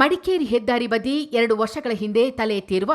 ಮಡಿಕೇರಿ ಹೆದ್ದಾರಿ ಬದಿ ಎರಡು ವರ್ಷಗಳ ಹಿಂದೆ ತಲೆ ಎತ್ತಿರುವ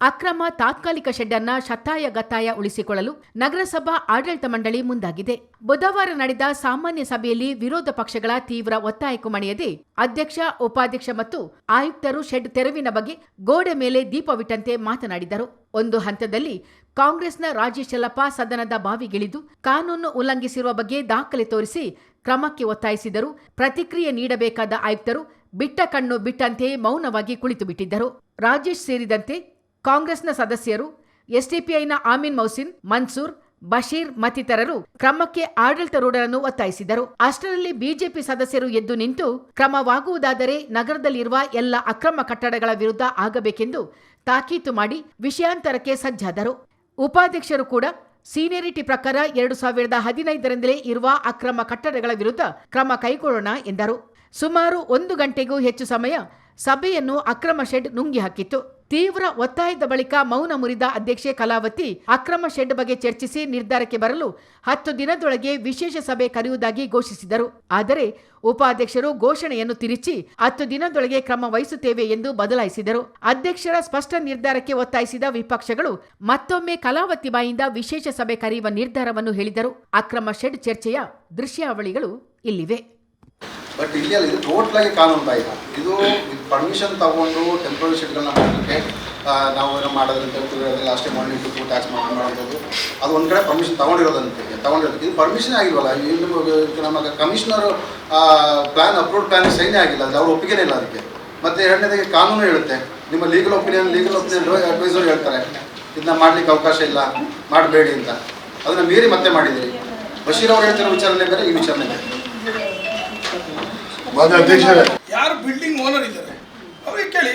ಅಕ್ರಮ ತಾತ್ಕಾಲಿಕ ಶೆಡ್ ಅನ್ನ ಶತಾಯ ಗತ್ತಾಯ ಉಳಿಸಿಕೊಳ್ಳಲು ನಗರಸಭಾ ಆಡಳಿತ ಮಂಡಳಿ ಮುಂದಾಗಿದೆ. ಬುಧವಾರ ನಡೆದ ಸಾಮಾನ್ಯ ಸಭೆಯಲ್ಲಿ ವಿರೋಧ ಪಕ್ಷಗಳ ತೀವ್ರ ಒತ್ತಾಯಕ್ಕೂ ಮಣಿಯದೆ ಅಧ್ಯಕ್ಷ, ಉಪಾಧ್ಯಕ್ಷ ಮತ್ತು ಆಯುಕ್ತರು ಶೆಡ್ ತೆರವಿನ ಬಗ್ಗೆ ಗೋಡೆ ಮೇಲೆ ದೀಪವಿಟ್ಟಂತೆ ಮಾತನಾಡಿದರು. ಒಂದು ಹಂತದಲ್ಲಿ ಕಾಂಗ್ರೆಸ್ನ ರಾಜೇಶ್ ಯಲ್ಲಪ್ಪ ಸದನದ ಬಾವಿಗಿಳಿದು ಕಾನೂನು ಉಲ್ಲಂಘಿಸಿರುವ ಬಗ್ಗೆ ದಾಖಲೆ ತೋರಿಸಿ ಕ್ರಮಕ್ಕೆ ಒತ್ತಾಯಿಸಿದರು. ಪ್ರತಿಕ್ರಿಯೆ ನೀಡಬೇಕಾದ ಆಯುಕ್ತರು ಬಿಟ್ಟ ಕಣ್ಣು ಬಿಟ್ಟಂತೆ ಮೌನವಾಗಿ ಕುಳಿತು ಬಿಟ್ಟಿದ್ದರು ರಾಜೇಶ್ ಸೇರಿದಂತೆ ಕಾಂಗ್ರೆಸ್ನ ಸದಸ್ಯರು, ಎಸ್ಡಿಪಿಐನ ಆಮೀನ್ ಮೌಸಿನ್, ಮನ್ಸೂರ್, ಬಶೀರ್ ಮತ್ತಿತರರು ಕ್ರಮಕ್ಕೆ ಆಡಳಿತಾರೂಢರನ್ನು ಒತ್ತಾಯಿಸಿದರು. ಅಷ್ಟರಲ್ಲಿ ಬಿಜೆಪಿ ಸದಸ್ಯರು ಎದ್ದು ನಿಂತು ಕ್ರಮವಾಗುವುದಾದರೆ ನಗರದಲ್ಲಿರುವ ಎಲ್ಲ ಅಕ್ರಮ ಕಟ್ಟಡಗಳ ವಿರುದ್ಧ ಆಗಬೇಕೆಂದು ತಾಕೀತು ಮಾಡಿ ವಿಷಯಾಂತರಕ್ಕೆ ಸಜ್ಜಾದರು. ಉಪಾಧ್ಯಕ್ಷರು ಕೂಡ ಸೀನಿಯರಿಟಿ ಪ್ರಕಾರ ಎರಡು ಸಾವಿರದ ಹದಿನೈದರಿಂದಲೇ ಇರುವ ಅಕ್ರಮ ಕಟ್ಟಡಗಳ ವಿರುದ್ಧ ಕ್ರಮ ಕೈಗೊಳ್ಳೋಣ ಎಂದರು. ಸುಮಾರು ಒಂದು ಗಂಟೆಗೂ ಹೆಚ್ಚು ಸಮಯ ಸಭೆಯನ್ನು ಅಕ್ರಮ ಶೆಡ್ ನುಂಗಿ ಹಾಕಿತ್ತು. ತೀವ್ರ ಒತ್ತಾಯದ ಬಳಿಕ ಮೌನ ಮುರಿದ ಅಧ್ಯಕ್ಷೆ ಕಲಾವತಿ ಅಕ್ರಮ ಶೆಡ್ ಬಗ್ಗೆ ಚರ್ಚಿಸಿ ನಿರ್ಧಾರಕ್ಕೆ ಬರಲು ಹತ್ತು ದಿನದೊಳಗೆ ವಿಶೇಷ ಸಭೆ ಕರೆಯುವುದಾಗಿ ಘೋಷಿಸಿದರು. ಆದರೆ ಉಪಾಧ್ಯಕ್ಷರು ಘೋಷಣೆಯನ್ನು ತಿರುಚಿ ಹತ್ತು ದಿನದೊಳಗೆ ಕ್ರಮ ವಹಿಸುತ್ತೇವೆ ಎಂದು ಬದಲಾಯಿಸಿದರು. ಅಧ್ಯಕ್ಷರ ಸ್ಪಷ್ಟ ನಿರ್ಧಾರಕ್ಕೆ ಒತ್ತಾಯಿಸಿದ ವಿಪಕ್ಷಗಳು ಮತ್ತೊಮ್ಮೆ ಕಲಾವತಿ ಬಾಯಿಂದ ವಿಶೇಷ ಸಭೆ ಕರೆಯುವ ನಿರ್ಧಾರವನ್ನು ಹೇಳಿದರು. ಅಕ್ರಮ ಶೆಡ್ ಚರ್ಚೆಯ ದೃಶ್ಯಾವಳಿಗಳು ಇಲ್ಲಿವೆ. ಬಟ್ ಇಲ್ಲಿ ಅಲ್ಲ ಇದು ಟೋಟಲ್ ಆಗಿ ಕಾನೂನು ಬಾಹಿರ. ಇದು ಪರ್ಮಿಷನ್ ತಗೊಂಡು ಟೆಂಪ್ರರಿ ಶೆಡ್ಗಳನ್ನ ಮಾಡಲಿಕ್ಕೆ ನಾವು ಏನೋ ಮಾಡೋದ್ರಿಂದ ಅದೆಲ್ಲ ಅಷ್ಟೇ ಮಾಡಿ ಟು ಟ್ಯಾಕ್ಸ್ ಮಾಡಿ ಮಾಡೋದು ಅದು ಒಂದು ಕಡೆ ಪರ್ಮಿಷನ್ ತಗೊಂಡಿರೋದಂತೆ ತಗೊಂಡಿರೋದು ಇದು ಪರ್ಮಿಷನ್ ಆಗಿಲ್ವಲ್ಲ? ಇಲ್ಲಿ ನಮ್ಮ commissioner plan approve plan sign ಆಗಿಲ್ಲ. ಅದು ಅವ್ರ ಒಪ್ಪಿಗೆನೇ ಇಲ್ಲ ಅದಕ್ಕೆ. ಮತ್ತೆ ಎರಡನೇದಾಗಿ ಕಾನೂನು ಹೇಳುತ್ತೆ. ನಿಮ್ಮ legal opinion legal opinion adviser ಹೇಳ್ತಾರೆ. ಇದನ್ನ ಮಾಡ್ಲಿಕ್ಕೆ ಅವಕಾಶ ಇಲ್ಲ. ಮಾಡಬೇಡಿ ಅಂತ. ಅದನ್ನ ಮೀರಿ ಮತ್ತೆ ಮಾಡಿದ್ದೀರಿ. ಬಶೀರ್ ಅವ್ರು ಹೇಳ್ತಿರೋ ವಿಚಾರಣೆ ಬೇರೆ, ಈ ವಿಚಾರಣೆ ಬೇರೆ. ಯಾರು ಬಿಲ್ಡಿಂಗ್ ಓನರ್ ಇದ್ದಾರೆ? ಅವ್ರಿಗೆ ಕೇಳಿ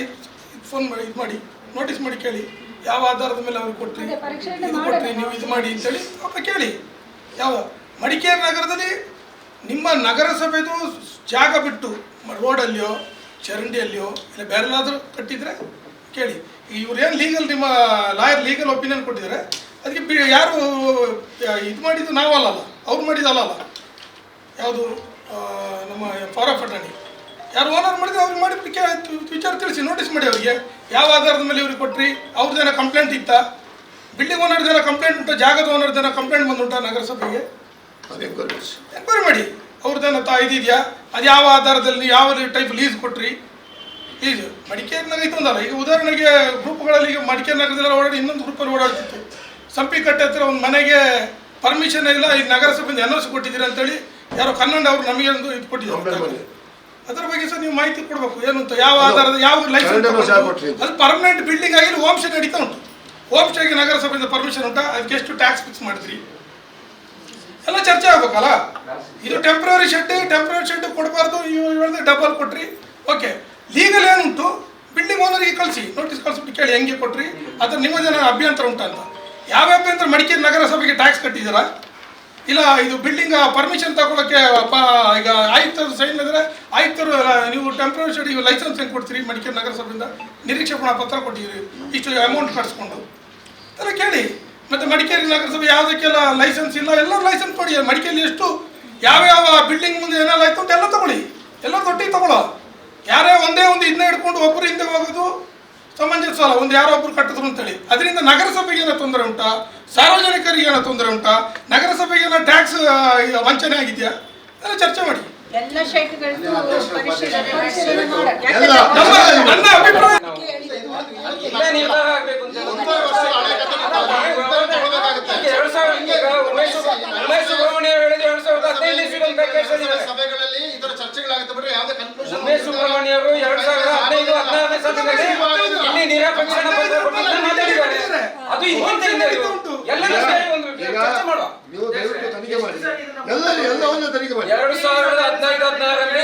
ಫೋನ್ ಮಾಡಿ ಇದು ಮಾಡಿ ನೋಟಿಸ್ ಮಾಡಿ ಕೇಳಿ. ಯಾವ ಆಧಾರದ ಮೇಲೆ ಅವ್ರಿಗೆ ಕೊಟ್ರಿ? ಇದು ಕೊಟ್ರಿ ನೀವು ಇದು ಮಾಡಿ ಅಂತೇಳಿ ಅವ್ರನ್ನ ಕೇಳಿ. ಯಾವ? ಮಡಿಕೇರಿ ನಗರದಲ್ಲಿ ನಿಮ್ಮ ನಗರಸಭೆದು ಜಾಗ ಬಿಟ್ಟು ರೋಡಲ್ಲಿಯೋ ಚರಂಡಿಯಲ್ಲಿಯೋ ಇಲ್ಲ ಬೇರೆಲ್ಲಾದರೂ ಕಟ್ಟಿದ್ರೆ ಕೇಳಿ. ಇವ್ರು ಏನು ಲೀಗಲ್ ನಿಮ್ಮ ಲಾಯರ್ ಲೀಗಲ್ ಒಪಿನಿಯನ್ ಕೊಟ್ಟಿದ್ದಾರೆ ಅದಕ್ಕೆ ಯಾರು ಇದು ಮಾಡಿದ್ದು ನಾವಲ್ಲ ಅವ್ರು ಮಾಡಿದ್ದು ಅಲ್ಲ ಯಾವುದು? ನಮ್ಮ ಆಫ್ ಅಟರ್ನಿ ಯಾರು ಓನರ್ ಮಾಡಿದ್ರೆ ಅವ್ರಿಗೆ ಮಾಡಿ ವಿಚಾರ ತಿಳಿಸಿ ನೋಟಿಸ್ ಮಾಡಿ ಅವರಿಗೆ. ಯಾವ ಆಧಾರದ ಮೇಲೆ ಇವ್ರಿಗೆ ಕೊಟ್ರಿ ಅವ್ರದ್ದೇನೋ ಕಂಪ್ಲೇಂಟ್ ಇತ್ತ? ಬಿಲ್ಡಿಂಗ್ ಓನರ್ದೇನೋ ಕಂಪ್ಲೇಂಟ್ ಉಂಟು ಜಾಗದ ಓನರ್ದೇನೋ ಕಂಪ್ಲೇಂಟ್ ಬಂದುಂಟಾ ನಗರಸಭೆಗೆ? ಎನ್ಕ್ವೈರಿ ಮಾಡಿ. ಅವ್ರದ್ದೇನೋ ತಾ ಇದೆಯಾ? ಅದು ಯಾವ ಆಧಾರದಲ್ಲಿ ಯಾವ ಟೈಪ್ ಲೀಸ್ ಕೊಟ್ರಿ? ಲೀಸ್ ಮಡಿಕೇರಿನಾಗ ನಗರ ಈಗ ಉದಾಹರಣೆಗೆ ಗ್ರೂಪ್ಗಳಲ್ಲಿ ಈಗ ಮಡಿಕೇರಿ ನಗರದಲ್ಲಿ ಓಡಾಡಿ ಇನ್ನೊಂದು ಗ್ರೂಪಲ್ಲಿ ಓಡಾಡ್ತಿತ್ತು. ಸಂಪಿಕಟ್ಟೆ ಹತ್ರ ಒಂದು ಮನೆಗೆ ಪರ್ಮಿಷನ್ ಇಲ್ಲ ಈ ನಗರಸಭೆಯಿಂದ ಎನ್ ಸಿ ಕೊಟ್ಟಿದ್ದೀರಾ ಅಂತೇಳಿ ಯಾರೋ ಕನ್ನಡ ಅವರು ನಮಗೆ ಒಂದು ಇದು ಕೊಟ್ಟಿದ್ದಾರೆ ಅದರ ಬಗ್ಗೆ ಸರ್ ನೀವು ಮಾಹಿತಿ ಕೊಡಬೇಕು. ಏನು ಅಂತ ಯಾವ ಆಧಾರದ ಯಾವ ಲೈಸೆನ್ಸ್. ಅದು ಪರ್ಮನೆಂಟ್ ಬಿಲ್ಡಿಂಗ್ ಆಗಿ ಹೋಮ್ ಸ್ಟೇ ನಡೀತಾ ಉಂಟು. ಹೋಮ್ ಸ್ಟೇಗೆ ನಗರಸಭೆಯಿಂದ ಪರ್ಮಿಷನ್ ಉಂಟಾ ಅದಕ್ಕೆ ಎಷ್ಟು ಟ್ಯಾಕ್ಸ್ ಫಿಕ್ಸ್ ಮಾಡಿದ್ರಿ? ಎಲ್ಲ ಚರ್ಚೆ ಆಗ್ಬೇಕಲ್ಲ? ಇದು ಟೆಂಪ್ರವರಿ ಶೆಡ್ ಟೆಂಪ್ರವರಿ ಶೆಡ್ ಕೊಡಬಾರ್ದು ಹೇಳಿದ್ರೆ ಡಬಲ್ ಕೊಟ್ರಿ. ಓಕೆ ಲೀಗಲ್ ಏನುಂಟು? ಬಿಲ್ಡಿಂಗ್ ಓನರ್ಗೆ ಕಳಿಸಿ ನೋಟಿಸ್ ಕಳಿಸ್ಬಿಟ್ಟು ಕೇಳಿ ಹೆಂಗೆ ಕೊಟ್ರಿ? ಅಥವಾ ನಿಮ್ಮ ಜನ ಅಭ್ಯಂತರ ಉಂಟಾ ಅಂತ ಯಾವ ಅಭ್ಯಂತರ ಮಡಿಕೇರಿ ನಗರಸಭೆಗೆ ಟ್ಯಾಕ್ಸ್ ಕಟ್ಟಿದ್ದೀರಾ? ಇಲ್ಲ, ಇದು ಬಿಲ್ಡಿಂಗ್ ಪರ್ಮಿಷನ್ ತಗೊಳಕ್ಕೆ ಈಗ ಆಯುಕ್ತರು ಸೈನ್ ಇದ್ರೆ ಆಯುಕ್ತರು ನೀವು ಟೆಂಪ್ರರಿ ಲೈಸೆನ್ಸ್ ಹೆಂಗೆ ಕೊಡ್ತೀರಿ ಮಡಿಕೇರಿ ನಗರಸಭೆಯಿಂದ? ನಿರೀಕ್ಷಣಾ ಪತ್ರ ಕೊಟ್ಟಿದ್ದೀರಿ. ಇಷ್ಟು ಅಮೌಂಟ್ ಕಟ್ಸ್ಕೊಂಡು. ಅದನ್ನು ಕೇಳಿ. ಮತ್ತೆ ಮಡಿಕೇರಿ ನಗರಸಭೆ ಯಾವುದಕ್ಕೆಲ್ಲ ಲೈಸೆನ್ಸ್ ಇಲ್ಲ ಎಲ್ಲ ಲೈಸೆನ್ಸ್ ಕೊಡಿ. ಮಡಿಕೇರಿ ಎಷ್ಟು, ಯಾವ್ಯಾವ ಬಿಲ್ಡಿಂಗ್ ಮುಂದೆ ಏನೆಲ್ಲ ಆಯ್ತು ಅಂತ ಎಲ್ಲ ತಗೊಳ್ಳಿ. ಎಲ್ಲ ತೊಟ್ಟಿ ತಗೊಳ್ಳೋ. ಯಾರೇ ಒಂದೇ ಒಂದು ಇದನ್ನ ಹಿಡ್ಕೊಂಡು ಒಬ್ಬರು ಹಿಂದೆ ಹೋಗೋದು ಸಮಂಜಸ ಅಲ್ಲ ಒಂದು ಯಾರೋ ಒಬ್ರು ಕಟ್ಟಿದ್ರು ಅಂತೇಳಿ. ಅದರಿಂದ ನಗರಸಭೆಗೆ ಏನೋ ತೊಂದರೆ ಉಂಟಾ? ಸಾರ್ವಜನಿಕರಿಗೆ ಏನೋ ತೊಂದರೆ ಉಂಟಾ? ನಗರಸಭೆಗೆ ಏನೋ ಟ್ಯಾಕ್ಸ್ ವಂಚನೆ ಆಗಿದೆಯಾ? ಎಲ್ಲ ಚರ್ಚೆ ಮಾಡಿ. ಎಲ್ಲ ಶೆಡ್ಗಳದ್ದು ಪರಿಶೀಲನೆ ಪರಿಶೀಲನೆ ನನ್ನ ಅಭಿಪ್ರಾಯ. ಎರಡ್ ಸಾವಿರದ ಇದೆ. ಸಭೆಗಳಲ್ಲಿ ಇದರ ಚರ್ಚೆಗಳಾಗುತ್ತೆ. ಬಿಟ್ರೆ ಯಾವುದೇ ಕನ್ಕ್ಲೂಷನ್ ಉಮೇಶ್ ಸುಬ್ರಹ್ಮಣ್ಯ ಅವರು ಎರಡ್ ಸಾವಿರದ ಹದಿನೈದು ಹದಿನಾರನೇ ಸಾಲಿನಲ್ಲಿ ಇಲ್ಲಿ ನಿರಾಪೇಕ್ಷಣ ಮಾತಾಡಿದ್ದಾರೆ. ಅದು ಇನ್ನೊಂದು. ಎಲ್ಲರೂ ಸೇರಿ ಒಂದು ಈಗ ಚರ್ಚೆ ಮಾಡುವ. ನೀವು ದಯವಿಟ್ಟು ತನಿಖೆ ಮಾಡಿ. ಎಲ್ಲರೂ ಎಲ್ಲವನ್ನೂ ತನಿಖೆ ಮಾಡಿ ಎರಡು ಸಾವಿರದ ಹದಿನೈದು ಹದಿನಾರರಲ್ಲಿ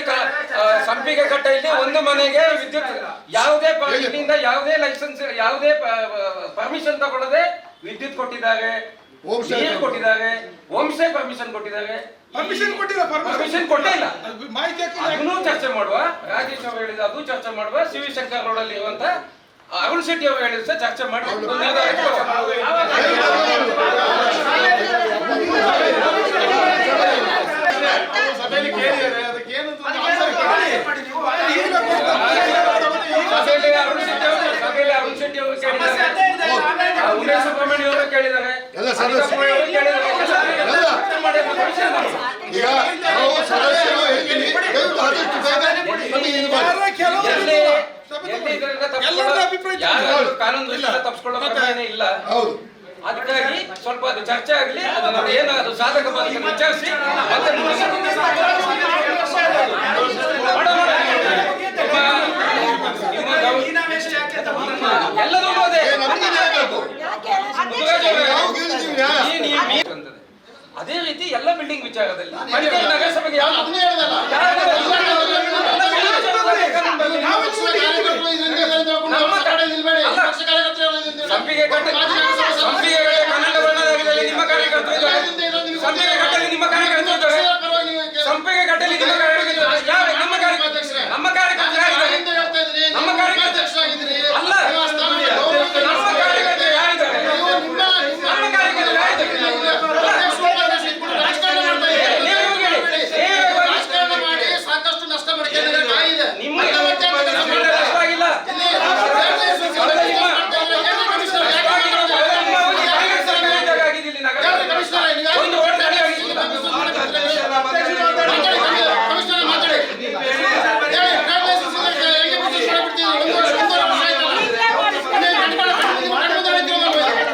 ಸಂಪಿಗೆ ಕಟ್ಟೆಯಲ್ಲಿ ಒಂದು ಮನೆಗೆ ವಿದ್ಯುತ್ ಯಾವುದೇ ಇದರಿಂದ ಯಾವುದೇ ಲೈಸೆನ್ಸ್ ಯಾವುದೇ ಪರ್ಮಿಷನ್ ತಗೊಳ್ಳದೆ ವಿದ್ಯುತ್ ಕೊಟ್ಟಿದ್ದಾರೆ. ನೀರು ಕೊಟ್ಟಿದ್ದಾರೆ. ಹೋಮ್ ಸ್ಟೇ ಪರ್ಮಿಷನ್ ಕೊಟ್ಟಿದ್ದಾರೆ. ಪರ್ಮಿಷನ್ ಕೊಟ್ಟಿಲ್ಲ ಪರ್ಮಿಷನ್ ಕೊಟ್ಟೇ ಇಲ್ಲ. ಮಾಹಿತಿ ಅದನ್ನೂ ಚರ್ಚೆ ಮಾಡುವ. ರಾಜೇಶ್ ಅವರು ಹೇಳಿದ ಅದು ಚರ್ಚೆ ಮಾಡುವ. ಶಿವಶಂಕರ್ ವಿ ಶಂಕರ್ ರೋಡ್ ಅಲ್ಲಿ ಇರುವಂತ ಅರುಣ್ ಶೆಟ್ಟಿ ಅವರು ಹೇಳಿದ ಚರ್ಚೆ ಮಾಡಿ ಒಂದು ನಿರ್ಧಾರ ಇಟ್ಕೊಳ್ಳುವ. ಸಭೆಯಲ್ಲಿ ಕೇಳಿದ್ದಾರೆ ಅದಕ್ಕೆ ಏನು ಅಂತ ಒಂದು answer ಕೊಡಿ. ಶೆಟ್ಟಿ ಅವರು ಕೇಳಿದ್ದಾರೆ ಆ, ಉಮೇಶ್ ಸುಬ್ರಹ್ಮಣ್ಯ ಅವರು ಕೇಳಿದ್ದಾರೆ ಎಲ್ಲ ಸದಸ್ಯರು. ಅನಿತಾ ಅವರು ಕೇಳಿದ್ದಾರೆ ಎಲ್ಲ ಎಲ್ಲ. ಚರ್ಚೆ ಮಾಡಿ ಅದನ್ನ ಪರಿಶೀಲನೆ ಮಾಡಿ. ಈಗ ನಾವು ಸದಸ್ಯರು ಆದಷ್ಟು ಬೇಗ ನಮಗೆ ಇದು ಮಾಡಿ ಇಲ್ಲ. ಹೌದು. ಅದಕ್ಕಾಗಿ ಸ್ವಲ್ಪ ಅದು ಚರ್ಚೆ ಆಗಲಿ ಏನಾದ್ರು ನಾವು ಏನು ಅದು ಸಾಧಕ ಬಾಧಕ ವಿಚಾರಿಸಿ ಎಲ್ಲದೂ ಅದೇ ಅದೇ ರೀತಿ ಎಲ್ಲ ಬಿಲ್ಡಿಂಗ್ ವಿಚಾರದಲ್ಲಿ ಮಡಿಕೇರಿ ನಗರಸಭೆಗೆ ಸಂಪಿಗೆ. ಸಂಪಿಗೆ ಕನ್ನಡ ಬಣ್ಣದಾಗಿದ್ದಲ್ಲಿ ನಿಮ್ಮ ಕಾರ್ಯಕರ್ತರು ಇದ್ದಾರೆ ಸಂಪಿಗೆ ನಿಮ್ಮ ಕಾರ್ಯಕರ್ತರು ಇದ್ದಾರೆ ಪಕ್ಷದ ಪರವಾಗಿ ನೀವು ಕೇಳಿ. ಸಂಪಿಗೆ ಕಟ್ಟೆಯಲ್ಲಿ ನಿಮ್ಮ ಕಾರ್ಯಕರ್ತರು ಇದ್ದಾರೆ ಯಾವ ನಮ್ಮ ಕಾರ್ಯಕರ್ತರು ನಮ್ಮ ಕಾರ್ಯಕರ್ತರು ಯಾರಿದ್ದಾರೆ ನಾನಿಂದ ಹೇಳ್ತಾ ಇದ್ದೀನಿ, ನಮ್ಮ ನೀವು ಕಾರ್ಯಕರ್ತರು- ಉಪಾಧ್ಯಕ್ಷರಾಗಿದ್ದೀರಿ. ಅಲ್ಲ. ನೀವು ಆ ಸ್ಥಾನವನ್ನು ಗೌರವಿಸಿ ನಮ್ಮ ಕಾರ್ಯಕರ್ತರು ಯಾರಿದ್ದಾರೆ ನೀವು ನಿಮ್ಮ ನಿಮ್ಮ ನಮ್ಮ ಕಾರ್ಯಕರ್ತರು ಯಾರಿದ್ದಾರೆ ಅಧ್ಯಕ್ಷರು, ಉಪಾಧ್ಯಕ್ಷರು ಇಟ್ಕೊಂಡು ರಾಜಕಾರಣ ಮಾಡ್ತಾ ಇದ್ದೀರಿ. ನೀವು ಹೇಳಿ. ನೀವು ಹೇಳಿ. ರಾಜಕಾರಣ ಮಾಡಿ ಸಾಕಷ್ಟು ನಷ್ಟ ಮಾಡ್ಕೊಂಡಿದ್ದಾರೆ ಕಾಯಿದೆ ನಿಮ್ಮ ಅಂತ ಮತ್ತೆ ಅಂತ ಕೆಲಸ ನಮ್ಮಿಂದ ಮಾಡ್ತಾರೆ. ನಷ್ಟವಾಗಿಲ್ಲ ಇಲ್ಲಿ ಯಾಕೆ ಕಮಿಷನರ್ ಯಾಕೆ ಕಮಿಷನರ್ ನಿಮ್ಮ ಒಂದು ಕಾರ್ಯಕರ್ತರ ಮೇಲೆ ಇದ್ದಾಗ ಆಗಿದೆ ಇಲ್ಲಿ ನಗರ. ಯಾಕೆ ಕಮಿಷನರ್ ನೀವು ಯಾಕೆ ಒಂದು ಓಟ್ ಮಾಡಿ ಆಗಿಲ್ಲ. ಮಾತಾಡಿ ಕಮಿಷನರ್ ಮಾತಾಡಿ ಹೇಳಿ ಟ್ರೇಡ್ ಲೈಸೆನ್ಸ್ ಇಲ್ಲ, ಹೆಂಗೆ ಬಿಸ್ನೆಸ್ ಮಾಡ್ಬಿಡ್ತೀರಿ? ಒಂದು ವರ್ಷ ಒಂದೂವರೆ ವರ್ಷ ಆಯ್ತಲ್ಲ. ಇನ್ನೇನು ಕಟ್ಕೊಂಡು ನಿಮ್ಮ ಕಣ್ಣು ಮುಂದೆ ನಿಂತಿರೋದು ಅಲ್ವಾ ಇದು?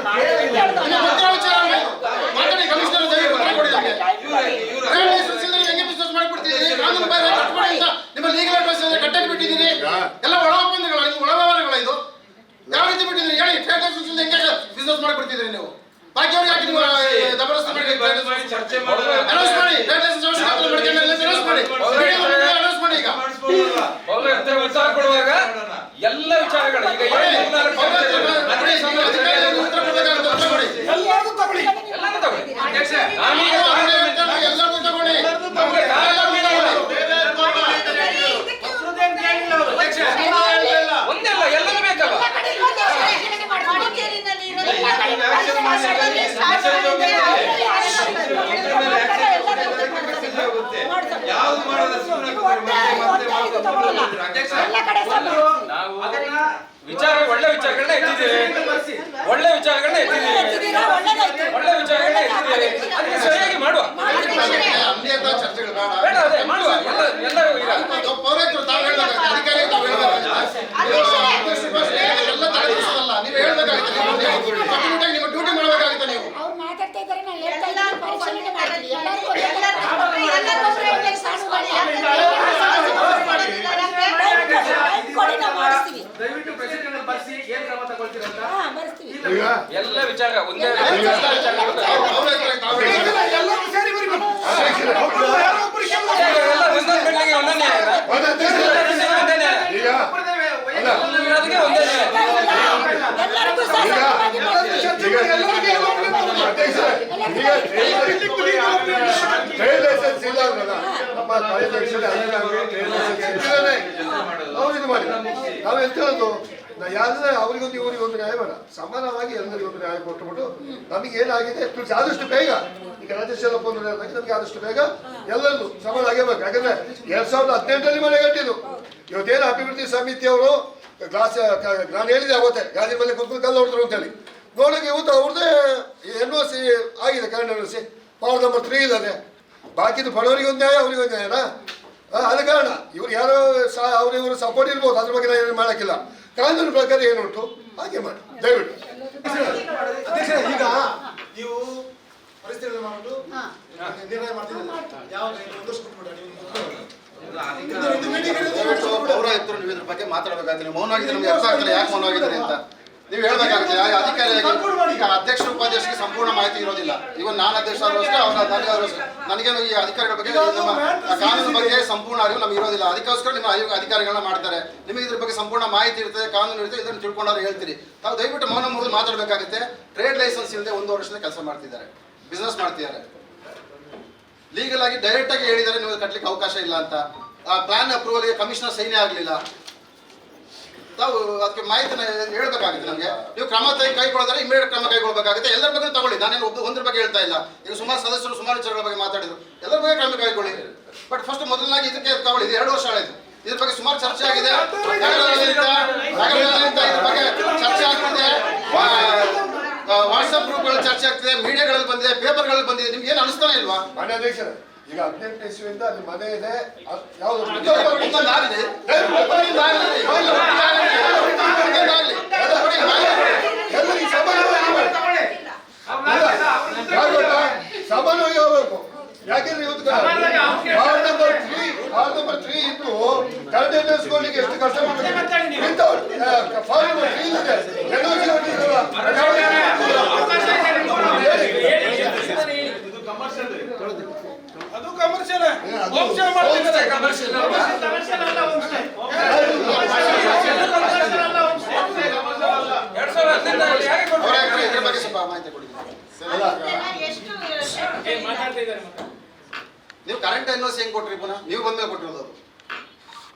ನಿಮ್ಮ ಗೊತ್ತಿರೋ ವಿಚಾರ ಅಲ್ವಾ ಇದು? ಮಾತಾಡಿ ಕಮಿಷನರ್ ದಯವಿಟ್ಟು ಉತ್ತರ ಕೊಡಿ ನಮಗೆ. ಟ್ರೇಡ್ ಲೈಸೆನ್ಸ್ ಇಲ್ಲದೆ ಹೆಂಗೆ ಬಿಸ್ನೆಸ್ ಮಾಡ್ಬಿಡ್ತೀರಿ ಕಾನೂನು ಬಾಹಿರ ಕಟ್ಕೊಡಿ ಅಂತ ನಿಮ್ಮ ಲೀಗಲ್ ಅಡ್ವೈಸ್ ಕಟ್ಟಕ್ಕೆ ಬಿಟ್ಟಿದ್ದೀರಿ ಎಲ್ಲ ಒಳ ಒಪ್ಪಂದಗಳ ಇದು ಒಳ ವ್ಯವಹಾರಗಳ ಇದು ಯಾವ ರೀತಿ ಬಿಟ್ಟಿದ್ದೀರಿ ಹೇಳಿ ಟ್ರೇಡ್ ಲೈಸೆನ್ಸ್ ಇಲ್ಲದೆ ಹೆಂಗೆ ಬಿಸ್ನೆಸ್ ಮಾಡ್ಬಿಡ್ತಿದ್ದೀರಿ ನೀವು ಬಾಕಿಯವ್ರಿಗೆ ಯಾಕೆ ನೀವು ಜಬರ್ದಸ್ತಿ ಮಾಡಿ trade license ಚರ್ಚೆ ಅನೌನ್ಸ್ ಮಾಡಿ ಅನೌನ್ಸ್ ಮಾಡಿ ಅನೌನ್ಸ್ ಮಾಡಿ ಈಗ ಪೌರತ್ವ ಉತ್ಸಾಹ ಕೊಡುವಾಗ ಎಲ್ಲ ವಿಚಾರಗಳು ಈಗ ಉತ್ತರ ಉತ್ತರ ಎಲ್ಲರಿಗೂ ತಗೊಳ್ಳಿ ಎಲ್ಲನೂ ತಗೊಳ್ಳಿ. ಒಂದಲ್ಲ ಎಲ್ಲನೂ ಬೇಕಲ್ಲ ನಾವು ವಿಚಾರ ಒಳ್ಳೆ ವಿಚಾರಗಳನ್ನ ಎತ್ತಿದ್ದೀವಿ ಒಳ್ಳೆ ವಿಚಾರಗಳನ್ನ ಎತ್ತಿದ್ದೀವಿ ಒಳ್ಳೆ ವಿಚಾರಗಳನ್ನ ಎತ್ತಿದ್ದೀವಿ ಅದಕ್ಕೆ ಸರಿಯಾಗಿ ಮಾಡುವ ಅಂಗಡಿ ಅಂತ ಚರ್ಚೆಗಳು ಬೇಡ ಬೇಡ ಅದೇ ಮಾಡುವ ಎಲ್ಲ ಎಲ್ಲರೂ ಈಗ ಪೌರತ್ವ ತಾವು ಹೇಳ್ಬೇಕಾಗುತ್ತೆ ಅಧಿಕಾರಿ ತಾವು ಹೇಳ್ಬೇಕಾಗುತ್ತೆ ಎಲ್ಲ ತಲೆಬಿಸಿದಲ್ಲ ನೀವು ಹೇಳ್ಬೇಕಾಗುತ್ತೆ ನೀವು ಕಟ್ಟುನಿಟ್ಟಾಗಿ ನಿಮ್ಮ ಡ್ಯೂಟಿ ಮಾಡಬೇಕಾಗುತ್ತೆ ನೀವು ಅವ್ರು ಮಾತಾಡ್ತಾ ಇದ್ದಾರೆ ನಾನು ಹೇಳ್ತಾ ಇದ್ದೀನಿ ಪರಿಶೀಲನೆ ಮಾಡ್ತೀನಿ ಎಲ್ಲರಿಗೂ ಕೊಡಿ ನಾವು ಮಾಡಿಸ್ತೀವಿ ದಯವಿಟ್ಟು ಪ್ರೆಸಿಡೆಂಟ್ ಬರ್ಸಿ ಏನ್ ಕ್ರಮ ತಗೊಳ್ತೀರ ಅಂತ ಹಾ ಬರ್ಸ್ತೀವಿ ಈಗ ಎಲ್ಲ ವಿಚಾರ ಒಂದೇ ಪೌರತ್ವ ತಾವು ಹೇಳ್ಬೇಕಾಗುತ್ತೆ ಎಲ್ಲರೂ ಸೇರಿ ಬರೀಬೇಕು ಯಾರೋ ಒಬ್ಬರು ಕೆಲವು ಎಲ್ಲ ಒಂದೊಂದು ಬೆಳ್ಳಿಗೆ ಒಂದೊಂದೇ ನ್ಯಾಯ. ಒಂದು ಅಧ್ಯಕ್ಷ ಒಂದೇ ನ್ಯಾಯ. ಈಗ ಅಲ್ಲ ಅದಕ್ಕೆ ಒಂದೇ ನ್ಯಾಯ. ಎಲ್ಲರಿಗೂ ಸಹಜವಾಗಿ ಮಾಡ್ತೀವಿ. ಈಗ ಅಧ್ಯಕ್ಷರೇ, ಈಗ ಟ್ರೇಡ್ ಲೈಸೆನ್ಸ್ ಇಲ್ಲ ಅಂದ್ರಲ್ಲ ನಮ್ಮ ಕಾರ್ಯದರ್ಶಿ ಅಧಿಕಾರಿ ಟ್ರೇಡ್ ಲೈಸೆನ್ಸ್ ಇಲ್ಲದೆ ಅವ್ರು ಇದು ಮಾಡಿ ನಾವು ಎಂತ ನಾ ಅವರಿಗೊಂದು ಇವರಿಗೊಂದು ನ್ಯಾಯ ಬೇಡ. ಸಮಾನವಾಗಿ ಎಲ್ಲರಿಗೊಂದು ನ್ಯಾಯ ಕೊಟ್ಟುಬಿಟ್ಟು ನಮಗೆ ಏನಾಗಿದೆ ತುಳಸಿ ಆದಷ್ಟು ಬೇಗ. ಈಗ ರಾಜಶೇಖರಪ್ಪ ಒಂದು ನಮಗೆ ಆದಷ್ಟು ಬೇಗ ಎಲ್ಲರಿಗೂ ಸಮಾನ ಆಗಬೇಕು ಯಾಕಂದ್ರೆ ಎರಡ್ ಸಾವಿರದ ಹದಿನೆಂಟರಲ್ಲಿ ಮನೆ ಕಟ್ಟಿದ್ದು ಇವತ್ತೇನು ಅಭಿವೃದ್ಧಿ ಸಮಿತಿಯವರು ಗ್ಲಾಸ್, ನಾನು ಹೇಳಿದೆ ಅವತ್ತೆ ಗಾದಿ ಮೇಲೆ ಕುತ್ಕೊಂಡು ಕಲ್ಲು ಹೊಡೆದ್ರು ಅಂತೇಳಿ. ನೋಡೋಕೆ ಇವತ್ತು ಅವ್ರದ್ದೇ ಎನ್ ಒ ಸಿ ಆಗಿದೆ Kannada N O C power number three ಇದೆ ಬಾಕಿದು ಬಡವರಿಗೆ ಒಂದು ನ್ಯಾಯ, ಅವ್ರಿಗೆ ಒಂದು ನ್ಯಾಯನಾ? ಆದ ಕಾರಣ. ಇವ್ರು ಯಾರೋ ಸಹ, ಅವ್ರು ಇವರು ಸಪೋರ್ಟ್ ಇರ್ಬೋದು. ಅದ್ರ ಬಗ್ಗೆ ನಾನು ಏನು ಮಾಡೋಕ್ಕಿಲ್ಲ. ಕಾನೂನು ಪ್ರಕಾರ ಏನುಂಟು ಹಾಗೆ ಮಾಡಿ. ದಯವಿಟ್ಟು. ಅಧ್ಯಕ್ಷರೇ ಈಗ ನೀವು ಪರಿಸ್ಥಿತಿ ಮಾಡಿಬಿಟ್ಟು ನಿರ್ಣಯ ಮಾಡ್ತಿದ್ದೀರಿ ಯಾವ ಕೊಟ್ಬಿಡ ನೀವು ಇದು ಮೀಟಿಂಗ್ ದಯವಿಟ್ಟು ಪೌರಾಯುಕ್ತರು ನೀವು ಇದ್ರ ಬಗ್ಗೆ ಮಾತಾಡಬೇಕಾಗುತ್ತೆ ನೀವು ಮೌನವಾಗಿದ್ರೆ ನಮ್ಗೆ ಅರ್ಥ ಆಗ್ತದೆ ಯಾಕೆ ಮೌನವಾಗಿದ್ದಾರೆ ಅಂತ? ನೀವು ಹೇಳ್ಬೇಕಾಗುತ್ತೆ ಅಧಿಕಾರಿ ಅಧಿಕಾರಿಯಾಗಿ ಈಗ ಅಧ್ಯಕ್ಷ ಉಪಾಧ್ಯಕ್ಷರಿಗೆ ಸಂಪೂರ್ಣ ಮಾಹಿತಿ ಇರೋದಿಲ್ಲ. ಇವಾಗ ನಾನು ಅಧ್ಯಕ್ಷ ಆದ್ರೂ ಅಷ್ಟೇ ಅವ್ರ ನನಗೆ ಆದ್ರೂ ಅಷ್ಟೇ. ನನಗೇನು ಈ ಅಧಿಕಾರಿಗಳ ಬಗ್ಗೆ ನಮ್ಮ ಕಾನೂನು ಬಗ್ಗೆ ಸಂಪೂರ್ಣ ಅರಿವು ನಮ್ಗೆ ಇರೋದಿಲ್ಲ. ಅದಕ್ಕೋಸ್ಕರ ನಿಮ್ಮ ಆಯೋಗ ಅಧಿಕಾರಿಗಳನ್ನ ಮಾಡ್ತಾರೆ. ನಿಮಗೆ ಇದ್ರ ಬಗ್ಗೆ ಸಂಪೂರ್ಣ ಮಾಹಿತಿ ಇರ್ತದೆ ಕಾನೂನು ಇರ್ತದೆ ಇದನ್ನು ತಿಳ್ಕೊಂಡವ್ರು ಹೇಳ್ತೀರಿ. ತಾವು ದಯವಿಟ್ಟು ಮೌನ ಮುಗಿದು ಮಾತಾಡಬೇಕಾಗುತ್ತೆ. ಟ್ರೇಡ್ ಲೈಸೆನ್ಸ್ ಇಲ್ಲದೆ ಒಂದು ವರ್ಷದಿಂದ ಕೆಲಸ ಮಾಡ್ತಿದ್ದಾರೆ. ಬಿಸ್ನೆಸ್ ಮಾಡ್ತಿದ್ದಾರೆ. ಲೀಗಲ್ ಆಗಿ ಡೈರೆಕ್ಟ್ ಆಗಿ ಹೇಳಿದ್ದಾರೆ ನಿಮಗೆ ಕಟ್ಲಿಕ್ಕೆ ಅವಕಾಶ ಇಲ್ಲ ಅಂತ. ಆ ಪ್ಲಾನ್ ಅಪ್ರೂವಲ್ಗೆ ಕಮಿಷನರ್ ಸೈನೇ ಆಗಲಿಲ್ಲ. ತಾವು ಅದಕ್ಕೆ ಮಾಹಿತಿನ ಹೇಳ್ಬೇಕಾಗಿತ್ತು ನಮಗೆ. ನೀವು ಕ್ರಮ ಕೈ ಕೈಗೊಳ್ಳೋದ್ರೆ ಇಮಿಡಿಯೇಟ್ ಕ್ರಮ ಕೈಗೊಳ್ಳಬೇಕಾಗುತ್ತೆ. ಎಲ್ಲರ ಬಗ್ಗೆ ತಗೊಳ್ಳಿ. ನಾನೇನು ಒಬ್ಬ ಒಂದ್ರ ಬಗ್ಗೆ ಹೇಳ್ತಾ ಇಲ್ಲ. ನೀವು ಸುಮಾರು ಸದಸ್ಯರು ಸುಮಾರು ವಿಚಾರಗಳ ಬಗ್ಗೆ ಮಾತಾಡಿದ್ರು. ಎಲ್ಲರ ಬಗ್ಗೆ ಕ್ರಮ ಕೈಗೊಳ್ಳಿ. ಬಟ್ ಫಸ್ಟ್ ಮೊದಲನಾಗಿ ಇದಕ್ಕೆ ತಗೊಳ್ಳಿ. ಇದು ಎರಡು ವರ್ಷ ಆಗಿದೆ ಇದ್ರ ಬಗ್ಗೆ ಸುಮಾರು ಚರ್ಚೆ ಆಗಿದೆ. ಇದ್ರ ಬಗ್ಗೆ ಚರ್ಚೆ ಆಗ್ತಿದೆ. ವಾಟ್ಸಪ್ ಗ್ರೂಪ್ಗಳಲ್ಲಿ ಚರ್ಚೆ ಆಗ್ತಿದೆ. ಮೀಡಿಯಾಗಳಲ್ಲಿ ಬಂದಿದೆ. ಪೇಪರ್ಗಳಲ್ಲಿ ಬಂದಿದೆ. ನಿಮ್ಗೆ ಏನು ಅನಿಸ್ತಾನೆ ಇಲ್ವಾ? ಈಗ ಹದಿನೆಂಟು ಇಸ್ವಿಯಿಂದ ಅಲ್ಲಿ ಮನೆ ಇದೆ ಯಾವ್ದು ಒಂದೊಂದು ಆಗಲಿ ಒಂದೊಂದು ಆಗಲಿ ಒಂದೊಂದು ಆಗಲಿ ಒಂದೊಂದು ಆಗಲಿ ಎಲ್ಲರಿಗೆ ಸಮಾನವಾಗಿ ತಗೊಳ್ಳಿ. ಯಾರು ಗೊತ್ತಾ? ಸಮಾನವಾಗಿ ಹೋಗ್ಬೇಕು ಯಾಕೆಂದ್ರೆ ಇವತ್ತು ಸಮಾನವಾಗಿ ಅವ್ರಿಗೆ ward number three ward number three ಇತ್ತು ಕರೆಂಟ್ ನಿಲ್ಲಿಸ್ಕೊಳ್ಳಿಕ್ಕೆ ಎಷ್ಟು ಕಷ್ಟ ಮಾತಾಡಿ ನೀವು. ಮಾಡ್ಬೇಕು ಫಾರ್ಮ್ ನಂಬರ್ ತ್ರೀ ಇದೆ ರೆನೋವೇಷನ್ ಮಾಡಿದ್ರಲ್ಲ, ಅವಕಾಶ ಇದೆ ನಿಮ್ಗೆ. ಅದು ಕಮರ್ಷಿಯಲ್ ಹೋಮ್ ಸ್ಟೇ ಮಾಡ್ತಿದ್ದಾರೆ ಕಮರ್ಷಿಯಲ್ ಕಮರ್ಷಿಯಲ್ ಅಲ್ಲ ಹೋಮ್ ಸ್ಟೇ. ಎರಡ್ ಸಾವಿರದ ಹದಿನೆಂಟರಲ್ಲಿ ಯಾರಿಗೆ ಕೊಟ್ರು? ಅವರೇ ಇದ್ರ ಬಗ್ಗೆ ಸ್ವಲ್ಪ ಮಾಹಿತಿ ಕೊಡಿ ಎಷ್ಟು ನೀವು ಓ ಎನ್ ಹೆಂಗ್ ಕೊಟ್ರಿ ಪುನಃ? ನೀವು ಬಂದ್ಮೇಲೆ ಕೊಟ್ಟಿರೋದು ಅವರು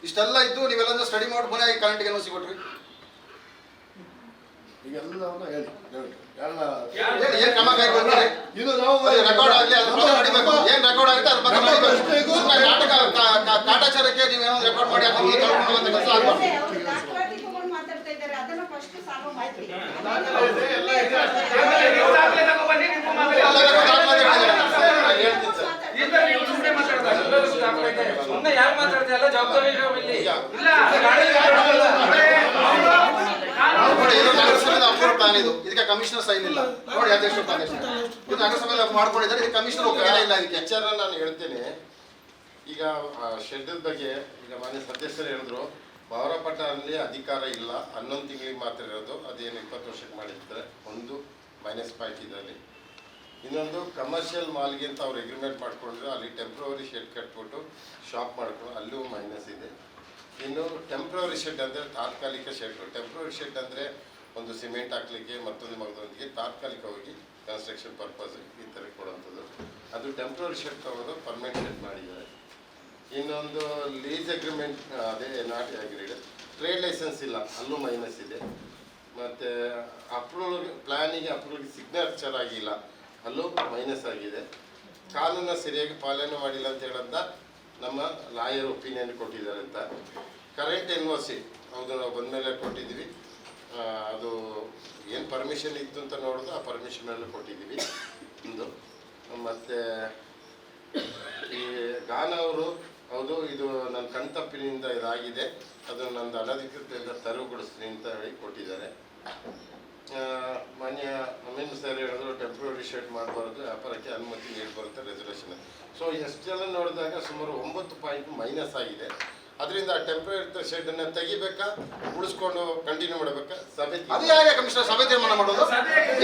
ಇಷ್ಟೆಲ್ಲ ಇದ್ದು ನೀವೆಲ್ಲ ಸ್ಟಡಿ ಮಾಡಿ ಪುನಃ ಈ ಕರೆಂಟ್ಗೆ ಎನ್ ಕೊಟ್ರಿ. ಈಗ ಎಲ್ಲವನ್ನ ಹೇಳಿ. ದಯವಿಟ್ಟು. ಎಲ್ಲ ಏನ್ ಏನ್ ಕ್ರಮ ಕೈಗೊಂಡ್ರಿ ಇದು ನಾವು ರೆಕಾರ್ಡ್ ಆಗಲಿ ಅದ್ರ ಬಗ್ಗೆ ನಡಿಬೇಕು. ಏನ್ ರೆಕಾರ್ಡ್ ಆಗುತ್ತೆ ಅದ್ರ ಬಗ್ಗೆ ನಡಿಬೇಕು. ನಾಟಕ ಕಾ- ಕಾ- ಕಾಟಾಚಾರಕ್ಕೆ ನೀವೇನೋ ರೆಕಾರ್ಡ್ ಮಾಡಿ ಅದನ್ನ ಕೆಲಸ ಆಗ್ಬಾರ್ದು ತಗೊಂಡು ಮಾತಾಡ್ತಾ ಇದ್ದಾರೆ ಅದನ್ನ ಫಸ್ಟ್ ಸಾಲ್ವ್ ಮಾಡ್ತೀವಿ ಆಮೇಲೆ ನೀವು ದಾಖಲೆ ತಗೊಬನ್ನಿ, ನಿಮ್ಮ ಮಾತಾಡಿ. ಎಲ್ಲರಿಗೂ ದಾಖಲಾತಿ ಮಾಡಿದ್ದಾರೆ. ನಾನು ಹೇಳ್ತೀನಿ ಸರ್. ಇಲ್ಲ, ನೀವು ಸುಮ್ನೆ ಮಾತಾಡೋದು. ಎಲ್ಲರಿಗೂ ದಾಖಲೆ ಇದೆ. ಸುಮ್ನೆ ಯಾರು ಮಾತಾಡ್ತಿಲ್ಲ ಜವಾಬ್ದಾರಿ ಇರೋರು ಇಲ್ಲಿ ಇಲ್ಲ. ಗಾಡಿ ನೋಡಿ ಇದು ನಗರಸಭೆದ ಅಪ್ರೂವ್ ಪ್ಲಾನ್ ಇದು ಇದಕ್ಕೆ ಕಮಿಷನರ್ ಸೈನ್ ಇಲ್ಲ ಮಾಡ್ಕೊಂಡಿದ್ದಾರೆ. ಇದು ಇಲ್ಲ ಎಚ್ಚರ ನಾನು ಹೇಳ್ತೇನೆ. ಈಗ ಶೆಡ್ ಬಗ್ಗೆ ಈಗ ಮಾನ್ಯ ಸದಸ್ಯರು ಹೇಳಿದ್ರು. ಪಟ್ಟಲ್ಲಿ ಅಧಿಕಾರ ಇಲ್ಲ. ಹನ್ನೊಂದು ತಿಂಗಳಿಗೆ ಮಾತ್ರ ಇರೋದು. ಅದೇನು ಇಪ್ಪತ್ತು ವರ್ಷಕ್ಕೆ ಮಾಡಿರ್ತಾರೆ. ಒಂದು ಮೈನಸ್ ಪಾಯಿಂಟ್ ಇದರಲ್ಲಿ. ಇನ್ನೊಂದು ಕಮರ್ಷಿಯಲ್ ಮಾಲ್ಗೆ ಅಂತ ಅವ್ರು ಅಗ್ರಿಮೆಂಟ್ ಮಾಡ್ಕೊಂಡ್ರು ಅಲ್ಲಿ ಟೆಂಪ್ರವರಿ ಶೆಡ್ ಕಟ್ಬಿಟ್ಟು ಶಾಪ್ ಮಾಡ್ಕೊಂಡು ಅಲ್ಲೂ ಮೈನಸ್ ಇದೆ. ಇನ್ನು ಟೆಂಪ್ರವರಿ ಶೆಡ್ ಅಂದರೆ ತಾತ್ಕಾಲಿಕ ಶೆಡ್ ಟೆಂಪ್ರವರಿ ಶೆಡ್ ಅಂದರೆ ಒಂದು ಸಿಮೆಂಟ್ ಹಾಕ್ಲಿಕ್ಕೆ ಮತ್ತೊಂದು ಮಗದೊಂದಿಗೆ ತಾತ್ಕಾಲಿಕವಾಗಿ ಕನ್ಸ್ಟ್ರಕ್ಷನ್ ಪರ್ಪಸ್ ಈ ಥರ ಕೊಡುವಂಥದ್ದು. ಅದು ಟೆಂಪ್ರರಿ ಶೆಡ್ ತಗೊಂಡು ಪರ್ಮನೆಂಟ್ ಶೆಡ್ ಮಾಡಿದ್ದಾರೆ. ಇನ್ನೊಂದು ಲೀಸ್ ಅಗ್ರಿಮೆಂಟ್ ಅದೇ ನಾಟಿ ಅಗ್ರಿಡ್ ಟ್ರೇಡ್ ಲೈಸೆನ್ಸ್ ಇಲ್ಲ ಅಲ್ಲೂ ಮೈನಸ್ ಇದೆ. ಮತ್ತು ಅಪ್ರೂವಲ್ ಪ್ಲ್ಯಾನಿಗೆ ಅಪ್ರೂವಲ್ಗೆ ಸಿಗ್ನೇಚರ್ ಆಗಿಲ್ಲ ಅಲ್ಲೂ ಮೈನಸ್ ಆಗಿದೆ. ಕಾನೂನ ಸರಿಯಾಗಿ ಪಾಲನೆ ಮಾಡಿಲ್ಲ ಅಂತ ಹೇಳಂತ ನಮ್ಮ ಲಾಯರ್ ಒಪಿನಿಯನ್ ಕೊಟ್ಟಿದ್ದಾರೆ ಅಂತ. ಕರೆಂಟ್ ಎನ್ ಒ ಸಿ ಹೌದು ನಾವು ಕೊಟ್ಟಿದ್ದೀವಿ. ಆ, ಅದು ಏನು ಪರ್ಮಿಷನ್ ಇತ್ತು ಅಂತ ನೋಡಿದ್ರೆ ಆ ಪರ್ಮಿಷನ್ ಕೊಟ್ಟಿದ್ದೀವಿ. ಒಂದು ಮತ್ತು, ಈ ಗಾನ ಅವರು, ಹೌದು, ಇದು ನನ್ನ ಕಣ್ತಪ್ಪಿನಿಂದ ಇದಾಗಿದೆ. ಅದು ನಂದು ಅನಧಿಕೃತದಿಂದ ತೆರವುಗೊಳಿಸ್ತೀನಿ ಅಂತ ಹೇಳಿ ಕೊಟ್ಟಿದ್ದಾರೆ. ಮಾನ್ಯ ಅಮೀನ್ ಸರ್ ಹೇಳಿದ್ರು ಟೆಂಪ್ರರಿ ಶೆಡ್ ಮಾಡಬಾರ್ದು, ವ್ಯಾಪಾರಕ್ಕೆ ಅನುಮತಿ ನೀಡಬಾರ್ದು ರೆಸಲ್ಯೂಷನ್ ಸೊ ಎಷ್ಟೆಲ್ಲ ನೋಡಿದಾಗ ಸುಮಾರು ಒಂಬತ್ತು ಪಾಯಿಂಟ್ ಮೈನಸ್ ಆಗಿದೆ. ಅದರಿಂದ ಟೆಂಪ್ರರಿ ಅನ್ನ ತೆಗಿಬೇಕಾ, ಉಳಿಸ್ಕೊಂಡು ಕಂಟಿನ್ಯೂ ಮಾಡಬೇಕಾ? ಸಭೆ ಅದು ಹೇಗೆ ಕಮಿಷನರ್ ಸಭೆ ತೀರ್ಮಾನ ಮಾಡೋದು.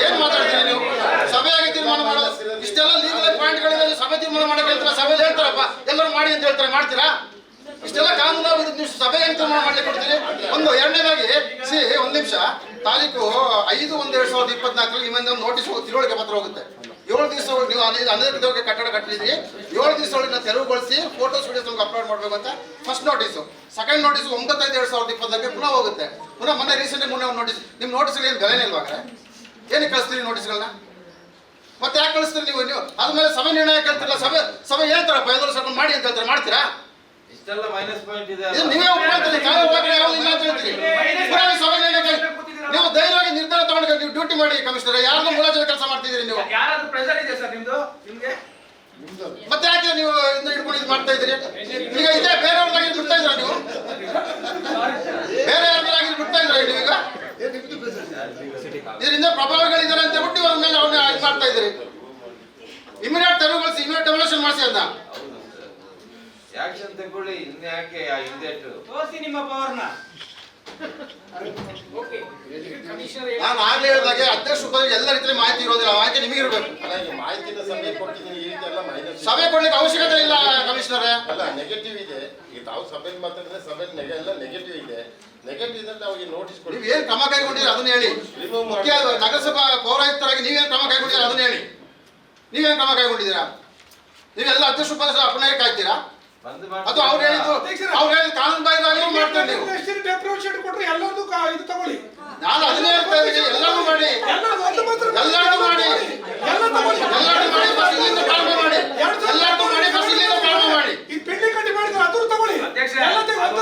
ಏನ್ ಮಾತಾಡ್ತೀರಿ ನೀವು? ಸಭೆಯಾಗಿ ತೀರ್ಮಾನ ಮಾಡೋದು ಇಷ್ಟೆಲ್ಲ ಲೀಗಲ್ ಪಾಯಿಂಟ್ಗಳಿದೆ ಸಭೆ ತೀರ್ಮಾನ ಮಾಡಕ್ಕೆ ಹೇಳ್ತಾರೆ? ಸಭೆ ಹೇಳ್ತಾರಪ್ಪ. ಎಲ್ಲರೂ ಮಾಡಿ ಅಂತ ಹೇಳ್ತಾರೆ? ಮಾಡ್ತೀರಾ? ಇಷ್ಟೆಲ್ಲ ಕಾನೂನು ನೀವು ಸಭೆ ಹೆಂಗ್ ತೀರ್ಮಾನ ಮಾಡ್ಲಿಕ್ಕೆ ಕೊಡ್ತೀರಿ? ಒಂದು ಎರಡನೇದಾಗಿ, ಸಿ, ಒಂದ್ ನಿಮಿಷ. ತಾರೀಕು ಐದು, ಒಂದು ಎರಡ್ ಸಾವಿರದ ಇಪ್ಪತ್ನಾಲ್ಕರಲ್ಲಿ ನೋಟಿಸ್ ತಿಳುವಳಿಕೆ ಪತ್ರ ಹೋಗುತ್ತೆ. ಏಳು ದಿವಸ ನೀವು ಅನೇಕ ಕಟ್ಟಡ ಕಟ್ಟಿದ್ರಿ ಏಳು ದಿವಸ ಒಳಗೆ ತೆರವುಗೊಳಿಸಿ ಫೋಟೋ ಸ್ಟುಡಿಯೋಸ್ ಅಪ್ಲೋಡ್ ಮಾಡಬೇಕು ಅಂತ ಫಸ್ಟ್ ನೋಟಿಸು ಸೆಕೆಂಡ್ ನೋಟಿಸ್ ಒಂಬತ್ತೈದು ಎರಡು ಸಾವಿರದ ಇಪ್ಪತ್ತಕ್ಕೆ ಪುನಃ ಹೋಗುತ್ತೆ. ಪುನಃ ಮೊನ್ನೆ ರೀಸೆಂಟ್ ಮೊನ್ನೆ ಒಂದು ನೋಟಿಸ್ ನಿಮ್ಮ ನೋಟಿಸ್ ಏನು ಬೆಲೆನೇ ಇಲ್ವಾ? ಏನಕ್ಕೆ ಕಳಿಸ್ತೀರಿ ನೋಟಿಸ್ಗಳನ್ನ ಮತ್ತೆ ಯಾಕೆ ಕಳಿಸ್ತೀರಿ ನೀವು? ನೀವು ಅದ್ಮೇಲೆ ಸಭೆ ನಿರ್ಣಯ ಕೇಳ್ತಿರಲ್ಲ ಸಭೆ ಸಭೆ ಹೇಳ್ತಾರಪ್ಪ ಎಲ್ಲರೂ ಸ್ವಲ್ಪ ಮಾಡಿ ಅಂತ ಹೇಳ್ತಾರೆ ಮಾಡ್ತೀರಾ? ಇಷ್ಟೆಲ್ಲ ಮೈನಸ್ ಪಾಯಿಂಟ್ ಇದೆ ನೀವೇ ಪ್ರಕಾರ ಯಾವ್ದು ಇಲ್ಲ ಅಂತ ಹೇಳ್ತೀರಿ. ಸಭೆ ನಿರ್ಣಯ ನೀವು ಧೈರ್ಯವಾಗಿ ನಿರ್ಧಾರ ತಗೊಂಡು ನೀವು ಡ್ಯೂಟಿ ಮಾಡಿ ಕಮಿಷನರ್ ಯಾರನ್ನ ಮುಲಾಜಿ ಕೆಲಸ ಮಾಡ್ತಿದ್ದೀರಿ ನೀವು? ಯಾರಾದ್ರೂ ಪ್ರೆಸರ್ ಇದೆ ಸರ್ ನಿಮ್ದು? ನಿಮ್ಗೆ? ಮತ್ತೆ ಯಾಕೆ ನೀವು ಇಂದ ಹಿಡ್ಕೊಂಡು ಇದು ಮಾಡ್ತಾ ಇದ್ದೀರಿ? ಈಗ ಇದೇ ಬೇರೆಯವ್ರದಾಗಿ ಬಿಡ್ತಾ ಇದ್ರ ನೀವು? ಬೇರೆ ಯಾರ್ದಾಗಿ ಬಿಡ್ತಾ ಇದ್ರ ನಿಮ್ದು ಪ್ರೆಸೆಂಟ್ ಇದರಿಂದ ಪ್ರಭಾವಗಳಿದ್ದಾರೆ ಅಂತ ಹುಟ್ಟಿ ಒಂದ್ ಮೇಲೆ ಅವ್ರನ್ನ ಇದು ಮಾಡ್ತಾ ಇದ್ದೀರಿ. ಇಮಿಡಿಯೇಟ್ ತೆರವುಗೊಳಿಸಿ ಇಮಿಡಿಯೇಟ್ ಡೆವಲ್ಯೂಷನ್ ಮಾಡಿಸಿ ಅದನ್ನ. ಆಕ್ಷನ್ ತಗೊಳ್ಳಿ ಇನ್ಯಾಕೆ ಹಿಂದೆಟ್ಟು ತೋರಿಸಿ ನಿಮ್ಮ ಪವರ್ನ ನಾನು ಆಗ್ಲೇ ಹೇಳಿದಾಗೆ ಅಧ್ಯಕ್ಷ ಉಪಾಧ್ಯಕ್ಷ ಎಲ್ಲ ರೀತಿಯಲ್ಲಿ ಮಾಹಿತಿ ಇರೋದಿಲ್ಲ. ಮಾಹಿತಿ ನಿಮಗೆ ಇರಬೇಕು. ಮಾಹಿತಿನ ಸಭೆ ಕೊಟ್ಟಿದ್ದೀನಿ ಈ ರೀತಿ ಎಲ್ಲ ಮೈನಸ್ ಸಭೆ ಕೊಡ್ಲಿಕ್ಕೆ ಅವಶ್ಯಕತೆ ಇಲ್ಲ ಕಮಿಷನರೇ. ಅಲ್ಲ ನೆಗೆಟಿವ್ ಇದೆ. ಈಗ ತಾವು ಸಭೆಯಲ್ಲಿ ಮಾತಾಡಿದ್ರೆ ಸಭೆಯಲ್ಲಿ ನೆಗೆ ಎಲ್ಲ ನೆಗೆಟಿವ್ ಇದೆ. ನೆಗೆಟಿವ್ ಇದ್ರೆ ಅವ್ರಿಗೆ ನೋಟಿಸ್ ಕೊಡಿ ನೀವು ಏನ್ ಕ್ರಮ ಕೈಗೊಂಡಿದ್ರೆ ಅದನ್ನ ಹೇಳಿ. ಮುಖ್ಯ ನಗರಸಭಾ ಪೌರಾಯುಕ್ತರಾಗಿ ನೀವೇನ್ ಕ್ರಮ ಕೈಗೊಂಡಿದ್ದೀರಾ ಅದನ್ನ ಹೇಳಿ. ನೀವೇನು ಕ್ರಮ ಕೈಗೊಂಡಿದ್ದೀರಾ? ನೀವೆಲ್ಲ ಅಧ್ಯಕ್ಷ ಉಪಾಧ್ಯಕ್ಷ ಅಪನಯ ಕಾಯ್ತೀರಾ ಅದು ಅವ್ರು ಹೇಳಿದ್ರು ಅವ್ರು ಹೇಳಿದ ಕಾನೂನು ಬಾಹಿರವಾಗಿ ಮಾಡ್ತಾರೆ ನೀವು ಡೆಪ್ರೋಷನ್ ಕೊಟ್ರೆ ಎಲ್ಲರದು ಇದು ತಗೊಳ್ಳಿ ನಾನು ಅದನ್ನೇ ಹೇಳ್ತಾ ಇದ್ದೀನಿ ಎಲ್ಲರೂ ಮಾಡಿ ಎಲ್ಲರೂ ಮಾಡಿ ಎಲ್ಲರೂ ಮಾಡಿ ಫಸ್ಟ್ ಇಲ್ಲಿಂದ ಮಾಡಿ ಎಲ್ಲರೂ ಮಾಡಿ ಫಸ್ಟ್ ಇಲ್ಲಿಂದ ಮಾಡಿ ಈ ಪಿಂಡಿ ಕಟ್ಟಿ ಮಾಡಿದ್ರೆ ಅದ್ರ ತಗೊಳ್ಳಿ ಎಲ್ಲ ತಗೊಳ್ಳಿ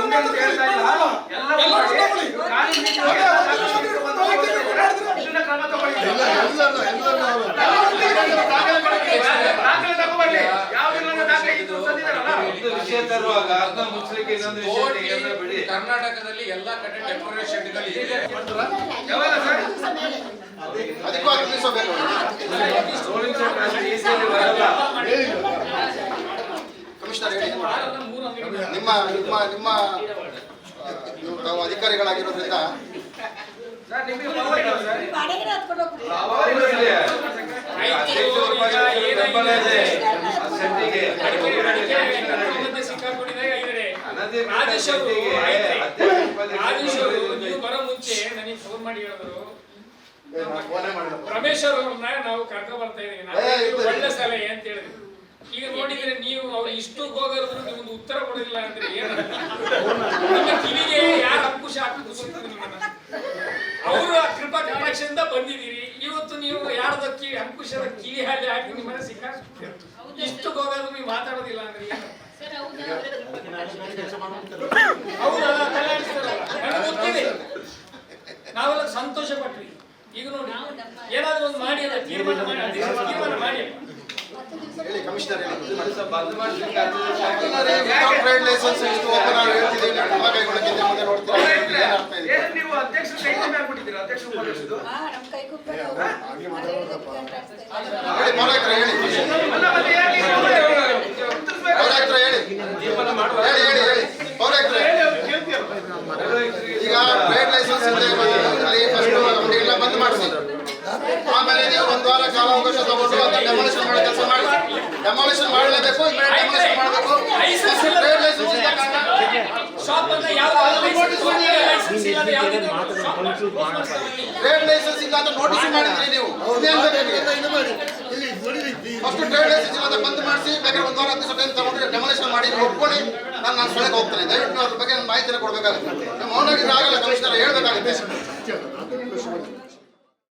ಎಲ್ಲರೂ ತಗೊಳ್ಳಿ ಯಾವ ಎಲ್ಲರೂ ವಿಷಯ ತರುವಾಗ ಅದನ್ನ ಮುಚ್ಚಲಿಕ್ಕೆ ಇನ್ನೊಂದು ವಿಷಯ ಬಿಡಿ. ಕರ್ನಾಟಕದಲ್ಲಿ ಎಲ್ಲಾ ಕಡೆ ಡೆಕೋರೇಷನ್ ಶೆಡ್ಗಳು ಇದೆ. ಅದಕ್ಕೂ ಹತ್ತು ದಿವಸ ಬೇಕು ಕಮಿಷನರ್ ನಿಮ್ಮ ನಿಮ್ಮ ನಿಮ್ಮ ತಾವು ಅಧಿಕಾರಿಗಳಾಗಿರೋದ್ರಿಂದ ಬೆಂಬಲ ಇದೆ. ಸೆಟ್ಟಿಗೆ ನೀವು ಬರೋ ಮುಂಚೆ ನನಗೆ ಫೋನ್ ಮಾಡಿ ಹೇಳಿದ್ರು. ರಮೇಶ್ ಅವ್ರನ್ನ ನಾವು ಕರ್ಕೊ ಬರ್ತಾ ಇದೀವಿ. ಒಳ್ಳೆ ಸಲಹೆ ಅಂತ ಹೇಳಿದ್ರು. ಈಗ ನೋಡಿದ್ರೆ ನೀವು ಅವ್ರು ಇಷ್ಟು ಹೋಗೋದ್ರು ನೀವು ಉತ್ತರ ಕೊಡಲಿಲ್ಲ ಅಂದ್ರೆ ಏನು ಯಾರ ಕಿವಿಗೆ ಯಾರು ಅಂಕುಶ ಆ ಅವರು ಕೃಪಾ ಕಟಾಕ್ಷದಿಂದ ಬಂದಿದ್ದೀರಿ. ಇವತ್ತು ನೀವು ಯಾರ್ದೋ ಕಿವಿ ಅಂಕುಶದ ಕಿವಿ ಹಾಲಿ ಹಾಕಿ ನಿಮ್ಮನ್ನ ಸಿಕ್ಕಾಕ್ಬಿಡ್ತೀರ ಇಷ್ಟು ಹೋಗೋದು ನೀವು ಮಾತಾಡೋದಿಲ್ಲ ಅಂದ್ರೆ ನಾವೆಲ್ಲ ಸಂತೋಷ ಪಟ್ವಿ ಈಗ ನೋಡಿ ಏನಾದ್ರೂ ಒಂದು ಮಾಡಿ ಅಲ್ಲ ತೀರ್ಮಾನ ಮಾಡಿ ತೀರ್ಮಾನ ಮಾಡಿ. ಹೇಳಿ ಕಮಿಷನರ್ ಹೇಳಿ ಬಂದ್ ಓಪನ್ ಆಗಿ ಹೇಳ್ತಿದ್ದೀವಿ ನೀವು ಕ್ರಮ ಕೈಗೊಳ್ಳಕ್ಕಿಂತ ಮುಂದೆ ನೋಡ್ತೀರಾ ಏನ್ ಅರ್ಥ ಇದೆ ಏನು ನೀವು ಅಧ್ಯಕ್ಷರು ಕೈ ಕಮ್ಮಿ ಆಗ್ಬಿಟ್ಟಿದ್ದೀರಾ ಅಧ್ಯಕ್ಷ ಉಪಾಧ್ಯಕ್ಷರು ಹಾ, ನಮ್ ಕೈ ಕುಪ್ಪೆ ನಾವು ಹೇಳಿದ್ದಕ್ಕೆ ಅಂತ ಅನ್ಸ್ತಾ ಇದೆ. ಹೇಳಿ ಪೌರಾಯುಕ್ತರ ಹೇಳಿ ಅಲ್ಲ ಮತ್ತೆ ಯಾಕೆ ನೀವು ಉತ್ತರಿಸ್ಬೇಕು? ಪೌರಾಯುಕ್ತರ ಹೇಳಿ ತೀರ್ಮಾನ ಮಾಡುವ ಹೇಳಿ ಹೇಳಿ ಹೇಳಿ ಪೌರಾಯುಕ್ತರ ಈಗ ಟ್ರೇಡ್ ಲೈಸೆನ್ಸ್ ಇದೆ ಫಸ್ಟ್ ಅಂಗಡಿಗಳನ್ನ ಬಂದ್ ಮಾಡಿಸಿ ನೀವು ಒಂದು ವಾರ ಕಾಲಾವಕಾಶ ತಗೊಂಡು ಅದನ್ನ ಡೆಮಾಲಿಷನ್ ಮಾಡೋ ಕೆಲಸ ಮಾಡಿ. ಡೆಮಾಲಿಷನ್ ಮಾಡಲೇಬೇಕು ಡೆಮಾಲಿಷನ್ ಮಾಡಬೇಕು. ಟ್ರೇಡ್ ಲೈಸೆನ್ಸ್ ಇಲ್ಲ ಅಂತ ನೋಟಿಸ್ ಮಾಡಿದ್ರಿ ನೀವು. ಫಸ್ಟ್ ಟ್ರೇಡ್ ಲೈಸೆನ್ಸ್ ಇಲ್ಲ ಅಂತ ಬಂದ್ ಮಾಡಿಸಿ ಬೇಕಾದ್ರೆ ಒಂದು ವಾರ ಹತ್ತು ಟೈಮ್ ತಗೊಂಡು ಡೆಮಾಲಿಷನ್ ಮಾಡಿ ಒಪ್ಕೊಳ್ಳಿ. ನಾನು ನಾನು ಸ್ಥಳಕ್ಕೆ ಹೋಗ್ತೇನೆ. ದಯವಿಟ್ಟು ಅದ್ರ ಬಗ್ಗೆ ಮಾಹಿತಿ ಕೊಡಬೇಕಾಗುತ್ತೆ. ನಮ್ಮ ಮೌನಾಗಿದ್ರೆ ಆಗಲ್ಲ ಕಮಿಷನರ್ ಹೇಳ್ಬೇಕಾಗುತ್ತೆ.